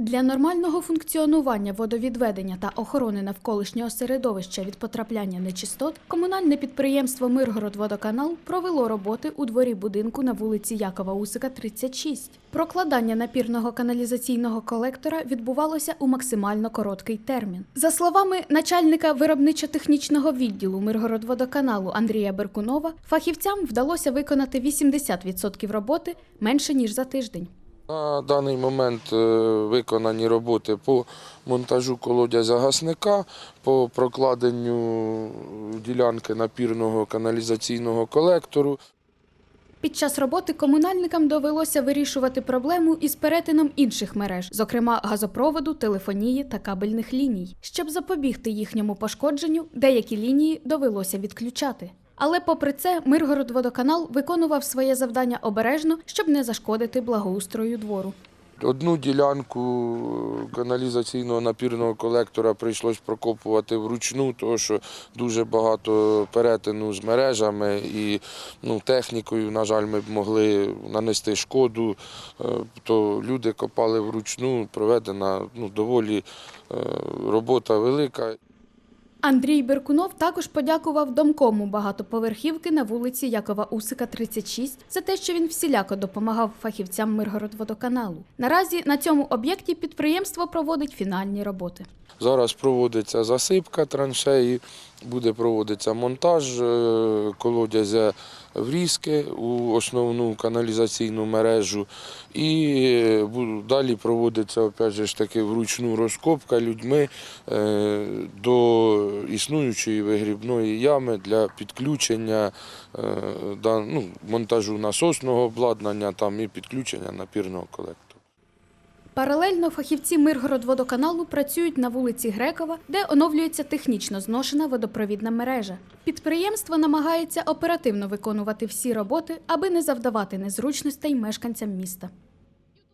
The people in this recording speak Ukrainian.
Для нормального функціонування водовідведення та охорони навколишнього середовища від потрапляння нечистот комунальне підприємство Миргородводоканал провело роботи у дворі будинку на вулиці Якова Усика, 36. Прокладання напірного каналізаційного колектора відбувалося у максимально короткий термін. За словами начальника виробничо-технічного відділу Миргородводоканалу Андрія Беркунова, фахівцям вдалося виконати 80% роботи менше ніж за тиждень. На даний момент е, виконані роботи по монтажу колодязя гасника, по прокладенню ділянки напірного каналізаційного колектору. Під час роботи комунальникам довелося вирішувати проблему із перетином інших мереж, зокрема газопроводу, телефонії та кабельних ліній. Щоб запобігти їхньому пошкодженню, деякі лінії довелося відключати. Але попри це, Миргородводоканал виконував своє завдання обережно, щоб не зашкодити благоустрою двору. Одну ділянку каналізаційного напірного колектора прийшлось прокопувати вручну, тому що дуже багато перетину з мережами і ну, технікою, на жаль, ми б могли нанести шкоду. Е, То люди копали вручну, проведена ну, доволі е, робота велика. Андрій Беркунов також подякував домкому багатоповерхівки на вулиці Якова Усика, 36, за те, що він всіляко допомагав фахівцям Миргородводоканалу. Наразі на цьому об'єкті підприємство проводить фінальні роботи. Зараз проводиться засипка траншеї, буде проводитися монтаж е, врізки у основну каналізаційну мережу. І е, далі проводиться опять же таки вручну розкопка людьми е, до існуючої вигрібної ями для підключення е, ну, монтажу насосного обладнання там, і підключення напірного колектора. Паралельно фахівці Миргородводоканалу працюють на вулиці Грекова, де оновлюється технічно зношена водопровідна мережа. Підприємство намагається оперативно виконувати всі роботи, аби не завдавати незручностей мешканцям міста.